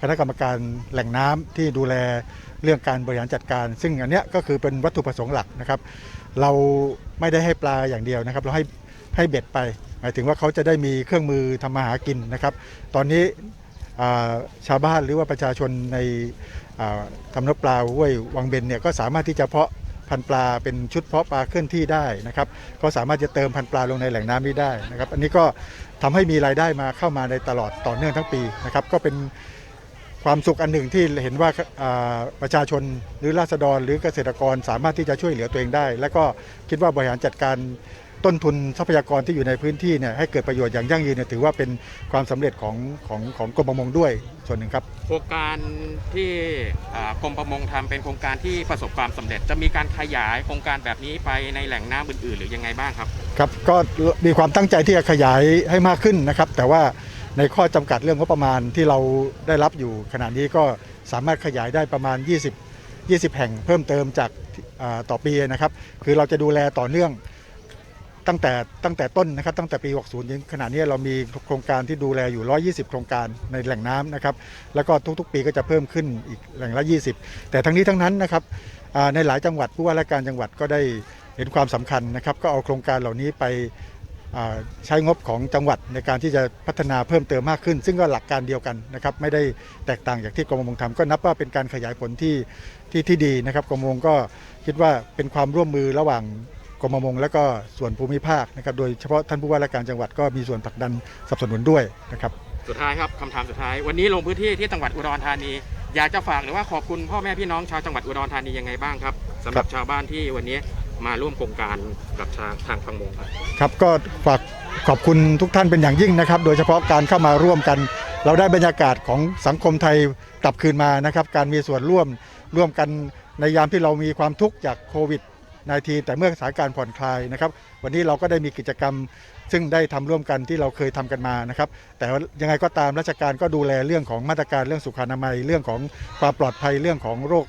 คณะกรรมการแหล่งน้ำที่ดูแลเรื่องการบริหารจัดการ ซึ่งอันนี้ก็คือเป็นวัตถุประสงค์หลักนะครับ เราไม่ได้ให้ปลาอย่างเดียวนะครับ เราให้ให้เบ็ดไป หมายถึงว่าเขาจะได้มีเครื่องมือทำมาหากินนะครับ ตอนนี้ชาวบ้านหรือว่าประชาชนในทำนบปลาห้วยวังเบนเนี่ยก็สามารถที่จะเพาะพันปลาเป็นชุดเพาะปลาเคลื่อนที่ได้นะครับ ก็สามารถจะเติมพันปลาลงในแหล่งน้ำนี้ได้นะครับ อันนี้ก็ทำให้มีรายได้มาเข้ามาในตลอดต่อเนื่องทั้งปีนะครับ ก็เป็น ความสุขอันหนึ่งที่เห็นว่าอ่าประชาชนหรือราษฎรหรือเกษตรกรสามารถที่จะช่วยเหลือตัวเองได้ และก็คิดว่าบริหารจัดการต้นทุนทรัพยากรที่อยู่ในพื้นที่เนี่ยให้เกิดประโยชน์อย่างยั่งยืนเนี่ยถือว่าเป็นความสำเร็จของของของกรมประมงด้วยส่วนหนึ่งครับ โครงการที่อ่ากรมประมงทำเป็นโครงการที่ประสบความสำเร็จ จะมีการขยายโครงการแบบนี้ไปในแหล่งน้ำอื่นๆ หรือยังไงบ้างครับครับ ก็มีความตั้งใจที่จะขยายให้มากขึ้นนะครับ แต่ว่า ในข้อจำกัดเรื่องงบประมาณที่เราได้รับอยู่ขณะนี้ก็สามารถขยายได้ประมาณ 20 20 แห่งเพิ่มเติมจากต่อปีนะครับ คือเราจะดูแลต่อเนื่องตั้งแต่ตั้งแต่ต้นนะครับตั้งแต่ปี 60ถึงขณะนี้เรามีโครงการที่ดูแลอยู่ 120 โครงการในแหล่งน้ำนะครับ แล้วก็ทุกๆ ปีก็จะเพิ่มขึ้นอีกแหล่งละ 20 แต่ทั้งนี้ทั้งนั้นนะครับในหลายจังหวัดผู้ว่าราชการจังหวัดก็ได้เห็นความสำคัญนะครับ ก็เอาโครงการเหล่านี้ไป ใช้งบของจังหวัดในการที่จะพัฒนาเพิ่มเติมมากขึ้น ซึ่งก็หลักการเดียวกันนะครับไม่ได้แตกต่างจากที่กรมประมงทำก็นับว่าเป็นการขยายผลที่ที่ที่ดีนะครับกรมประมงก็คิดว่าเป็นความร่วมมือระหว่างกรมประมงและก็ส่วนภูมิภาคนะครับโดยเฉพาะท่านผู้ว่าราชการจังหวัดก็มีส่วนผลักดันสนับสนุนด้วยนะครับสุดท้ายครับคำถามสุดท้าย วันนี้ลงพื้นที่ที่จังหวัดอุดรธานี อยากจะฝากหรือว่าขอบคุณพ่อแม่พี่น้องชาวจังหวัดอุดรธานียังไงบ้างครับสำหรับชาวบ้านที่วันนี้ มาร่วมโครงการกับทางทางพังมงครับครับก็ฝากขอบคุณทุกท่านเป็นอย่างยิ่งนะครับ โดยเฉพาะการเข้ามาร่วมกัน เราได้บรรยากาศของสังคมไทยกลับคืนมานะครับ การมีส่วนร่วมร่วมกันในยามที่เรามีความทุกข์จากโควิด -19 แต่เมื่อสถานการณ์ผ่อนคลายนะครับ วันนี้เราก็ได้มีกิจกรรม ซึ่งได้ทำร่วมกันที่เราเคยทำกันมานะครับ แต่ยังไงก็ตามราชการก็ดูแลเรื่องของมาตรการเรื่องสุขอนามัย เรื่องของความปลอดภัยเรื่องของโรค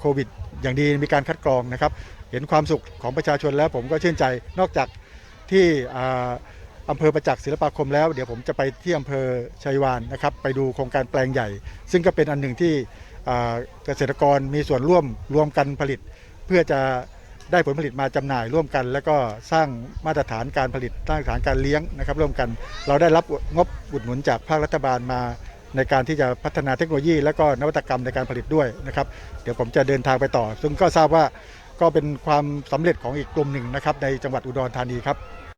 โควิด อย่างดีมีการคัดกรองนะครับ เห็นความสุขของประชาชนแล้วผมก็ชื่นใจนอกจากที่อำเภอประจักษ์ศิลปาคมแล้ว เดี๋ยวผมจะไปที่อำเภอชัยวานนะครับไปดูโครงการแปลงใหญ่ ซึ่งก็เป็นอันหนึ่งที่เกษตรกรมีส่วนร่วมรวมกันผลิต เพื่อจะได้ผลผลิตมาจำหน่ายร่วมกัน แล้วก็สร้างมาตรฐานการผลิตสร้างมาตรฐานการเลี้ยงนะครับร่วมกัน เราได้รับงบอุดหนุนจากภาครัฐบาลมาในการที่จะพัฒนาเทคโนโลยี และก็นวัตกรรมในการผลิตด้วยนะครับ เดี๋ยวผมจะเดินทางไปต่อ ซึ่งก็ทราบว่า ก็เป็นความสำเร็จของอีกกลุ่มหนึ่งนะครับในจังหวัดอุดรธานีครับ